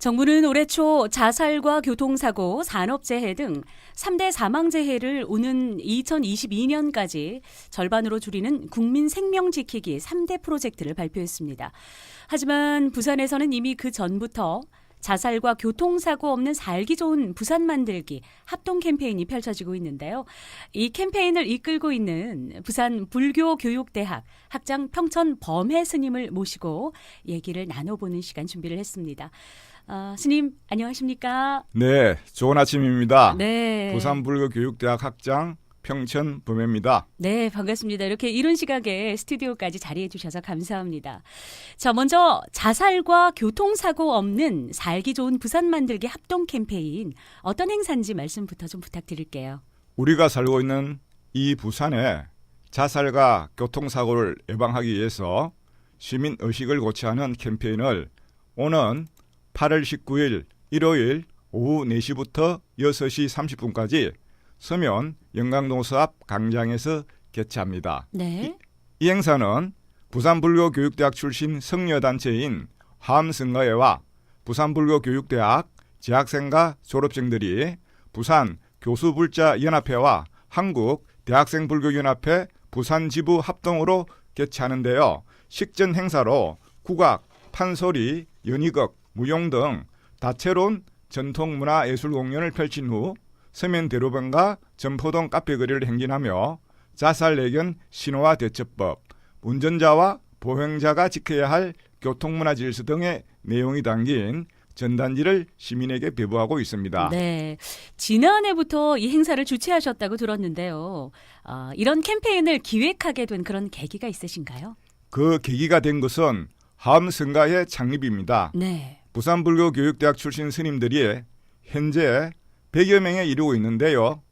정부는 올해 초 자살과 교통사고, 산업재해 등 3대 사망재해를 오는 2022년까지 절반으로 줄이는 국민 생명 지키기 3대 프로젝트를 발표했습니다. 하지만 부산에서는 이미 그 전부터 자살과 교통사고 없는 살기 좋은 부산 만들기 합동 캠페인이 펼쳐지고 있는데요. 이 캠페인을 이끌고 있는 부산 불교교육대학 학장 평천 범해 스님을 모시고 얘기를 나눠보는 시간 준비를 했습니다. 어, 스님 안녕하십니까? 네, 좋은 아침입니다. 네. 부산불교교육대학 학장 평천 범혜입니다. 네, 반갑습니다. 이렇게 이른 시각에 스튜디오까지 자리해 주셔서 감사합니다. 자, 먼저 자살과 교통사고 없는 살기 좋은 부산 만들기 합동 캠페인 어떤 행사인지 말씀부터 좀 부탁드릴게요. 우리가 살고 있는 이 부산에 자살과 교통사고를 예방하기 위해서 시민 의식을 고취하는 캠페인을 오는 8월 19일 일요일 오후 4시부터 6시 30분까지 서면 영광동서 앞 강장에서 개최합니다. 네. 이 행사는 부산불교교육대학 출신 성녀단체인 화암성가회와 부산불교교육대학 재학생과 졸업생들이 부산 교수불자연합회와 한국 대학생불교연합회 부산지부 합동으로 개최하는데요. 식전 행사로 국악, 판소리, 연희극, 무용 등 다채로운 전통 문화 예술 공연을 펼친 후 서면 대로변과 점포동 카페 거리를 행진하며 자살 예견 신호와 대처법, 운전자와 보행자가 지켜야 할 교통문화 질서 등의 내용이 담긴 전단지를 시민에게 배부하고 있습니다. 네. 지난해부터 이 행사를 주최하셨다고 들었는데요. 아, 이런 캠페인을 기획하게 된 그런 계기가 있으신가요? 그 계기가 된 것은 하암성가의 창립입니다. 네. 부산불교교육대학 출신 스님들이 현재 100여 명에 이르고 있는데요.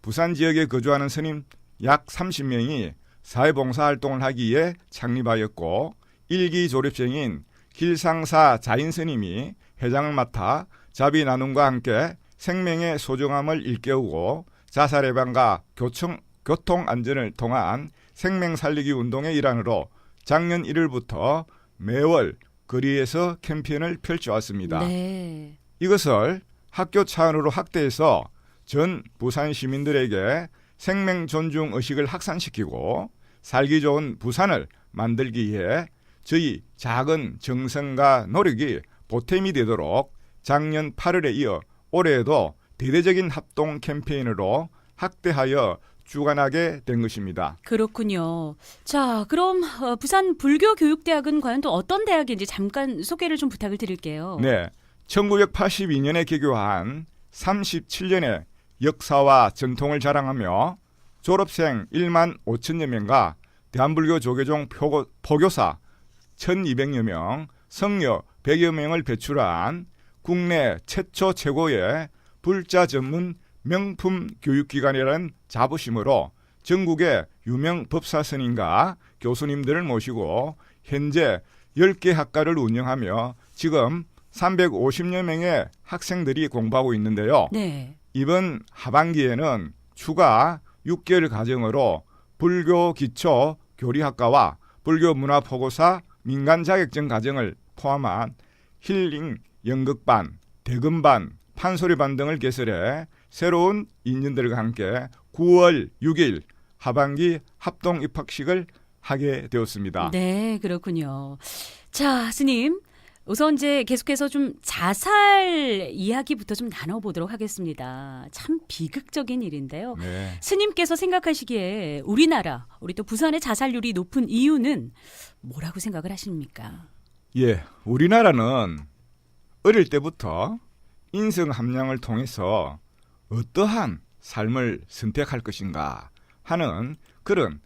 부산 지역에 거주하는 스님 약 30명이 사회봉사 활동을 하기 위해 창립하였고 일기 졸업생인 길상사 자인 스님이 회장을 맡아 자비 나눔과 함께 생명의 소중함을 일깨우고 자살 예방과 교청, 교통 안전을 통한 생명 살리기 운동의 일환으로 작년 1월부터 매월 거리에서 캠페인을 펼쳐왔습니다. 네. 이것을 학교 차원으로 확대해서 전 부산 시민들에게 생명 존중 의식을 확산시키고 살기 좋은 부산을 만들기 위해 저희 작은 정성과 노력이 보탬이 되도록 작년 8월에 이어 올해에도 대대적인 합동 캠페인으로 확대하여 주관하게 된 것입니다. 그렇군요. 자, 그럼 어, 부산 불교교육대학은 과연 또 어떤 대학인지 잠깐 소개를 좀 부탁을 드릴게요. 네. 1982년에 개교한 37년의 역사와 전통을 자랑하며 졸업생 1만 5천여 명과 대한불교 조계종 표고, 포교사 1,200여 명, 성녀 100여 명을 배출한 국내 최초 최고의 불자 전문 명품 교육기관이라는 자부심으로 전국의 유명 법사 스님과 교수님들을 모시고 현재 10개 학과를 운영하며 지금 350여 명의 학생들이 공부하고 있는데요. 네. 이번 하반기에는 추가 6개월 과정으로 불교 기초 교리학과와 불교 문화 보고사 민간 자격증 과정을 포함한 힐링 연극반, 대금반, 판소리반 등을 개설해 새로운 인연들과 함께 9월 6일 하반기 합동 입학식을 하게 되었습니다. 네, 그렇군요. 자, 스님. 우선 이제 계속해서 좀 자살 이야기부터 좀 나눠보도록 하겠습니다. 참 비극적인 일인데요. 네. 스님께서 생각하시기에 우리나라, 우리 또 부산의 자살률이 높은 이유는 뭐라고 생각을 하십니까? 예, 우리나라는 어릴 때부터 인성 함량을 통해서 어떠한 삶을 선택할 것인가 하는 그런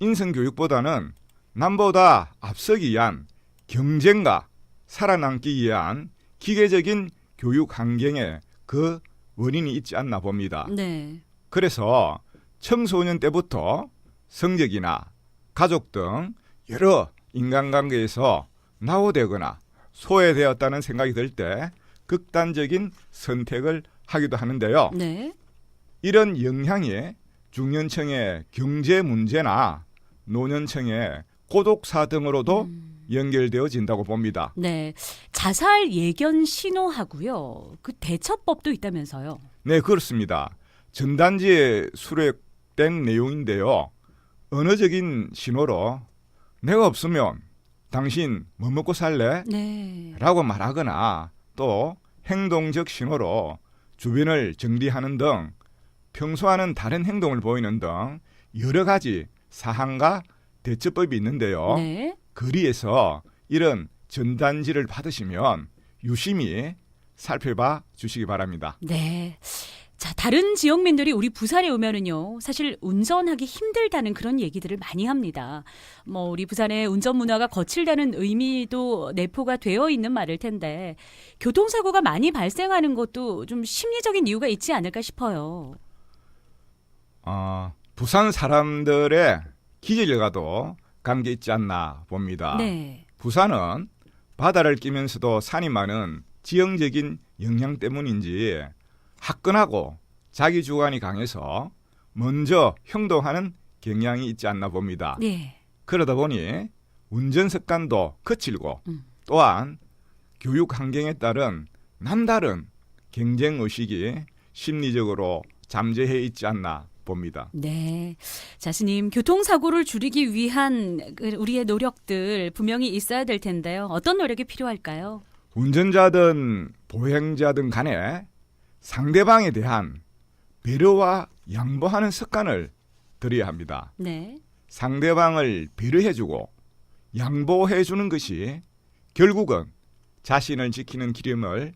인성 교육보다는 남보다 앞서기 위한 경쟁과 살아남기 위한 기계적인 교육 환경에 그 원인이 있지 않나 봅니다. 네. 그래서 청소년 때부터 성적이나 가족 등 여러 인간관계에서 나오되거나 소외되었다는 생각이 들 때 극단적인 선택을 하기도 하는데요. 네. 이런 영향이 중년층의 경제 문제나 노년층의 고독사 등으로도 음. 연결되어진다고 봅니다. 네. 자살 예견 신호하고요. 그 대처법도 있다면서요. 네, 그렇습니다. 전단지에 수록된 내용인데요. 언어적인 신호로 내가 없으면 당신 뭐 먹고 살래? 네. 라고 말하거나 또 행동적 신호로 주변을 정리하는 등 평소와는 다른 행동을 보이는 등 여러 가지 사항과 대처법이 있는데요. 네. 거리에서 이런 전단지를 받으시면 유심히 살펴봐 주시기 바랍니다. 네. 자, 다른 지역민들이 우리 부산에 오면은요, 사실 운전하기 힘들다는 그런 얘기들을 많이 합니다. 뭐, 우리 부산의 운전 문화가 거칠다는 의미도 내포가 되어 있는 말일 텐데, 교통사고가 많이 발생하는 것도 좀 심리적인 이유가 있지 않을까 싶어요. 어, 부산 사람들의 기질과도 관계 있지 않나 봅니다. 네. 부산은 바다를 끼면서도 산이 많은 지형적인 영향 때문인지 화끈하고 자기 주관이 강해서 먼저 행동하는 경향이 있지 않나 봅니다. 네. 그러다 보니 운전 습관도 거칠고 음. 또한 교육 환경에 따른 남다른 경쟁 의식이 심리적으로 잠재해 있지 않나 봅니다. 네. 자, 스님, 교통사고를 줄이기 위한 그 우리의 노력들 분명히 있어야 될 텐데요. 어떤 노력이 필요할까요? 운전자든 보행자든 간에 상대방에 대한 배려와 양보하는 습관을 들여야 합니다. 네. 상대방을 배려해주고 양보해주는 것이 결국은 자신을 지키는 기름을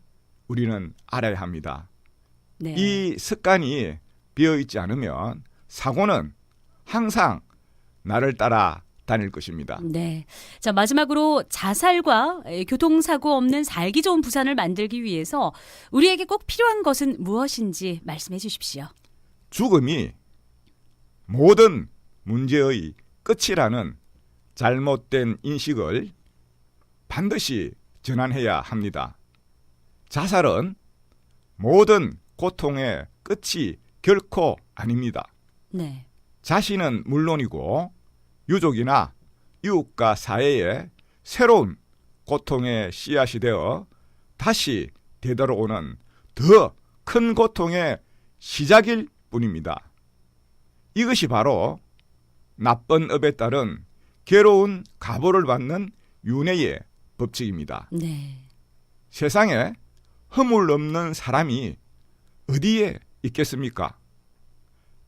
우리는 알아야 합니다. 네. 이 습관이 비어 있지 않으면 사고는 항상 나를 따라 다닐 것입니다. 네. 자, 마지막으로 자살과 에, 교통사고 없는 살기 좋은 부산을 만들기 위해서 우리에게 꼭 필요한 것은 무엇인지 말씀해 주십시오. 죽음이 모든 문제의 끝이라는 잘못된 인식을 반드시 전환해야 합니다. 자살은 모든 고통의 끝이 결코 아닙니다. 네. 자신은 물론이고 유족이나 이웃과 사회에 새로운 고통의 씨앗이 되어 다시 되돌아오는 더 큰 고통의 시작일 뿐입니다. 이것이 바로 나쁜 업에 따른 괴로운 가보를 받는 윤회의 법칙입니다. 네. 세상에 허물 없는 사람이 어디에 있겠습니까?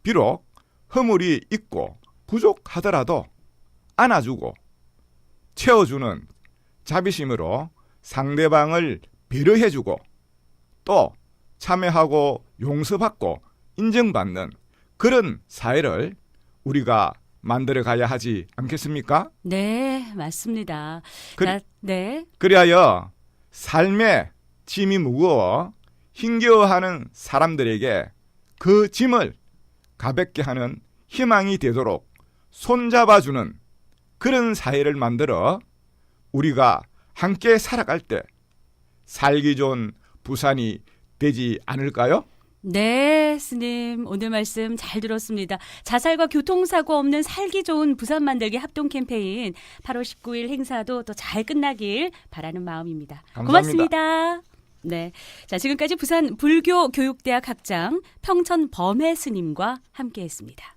비록 허물이 있고 부족하더라도 안아주고 채워주는 자비심으로 상대방을 배려해주고 또 참여하고 용서받고 인정받는 그런 사회를 우리가 만들어 가야 하지 않겠습니까? 네, 맞습니다. 그- 자, 네. 그리하여 삶의 짐이 무거워 힘겨워하는 사람들에게 그 짐을 가볍게 하는 희망이 되도록 손잡아주는 그런 사회를 만들어 우리가 함께 살아갈 때 살기 좋은 부산이 되지 않을까요? 네, 스님. 오늘 말씀 잘 들었습니다. 자살과 교통사고 없는 살기 좋은 부산 만들기 합동 캠페인 8월 19일 행사도 또 잘 끝나길 바라는 마음입니다. 감사합니다. 고맙습니다. 네. 자, 지금까지 부산 불교 교육대학 학장 평천 범해 스님과 함께 했습니다.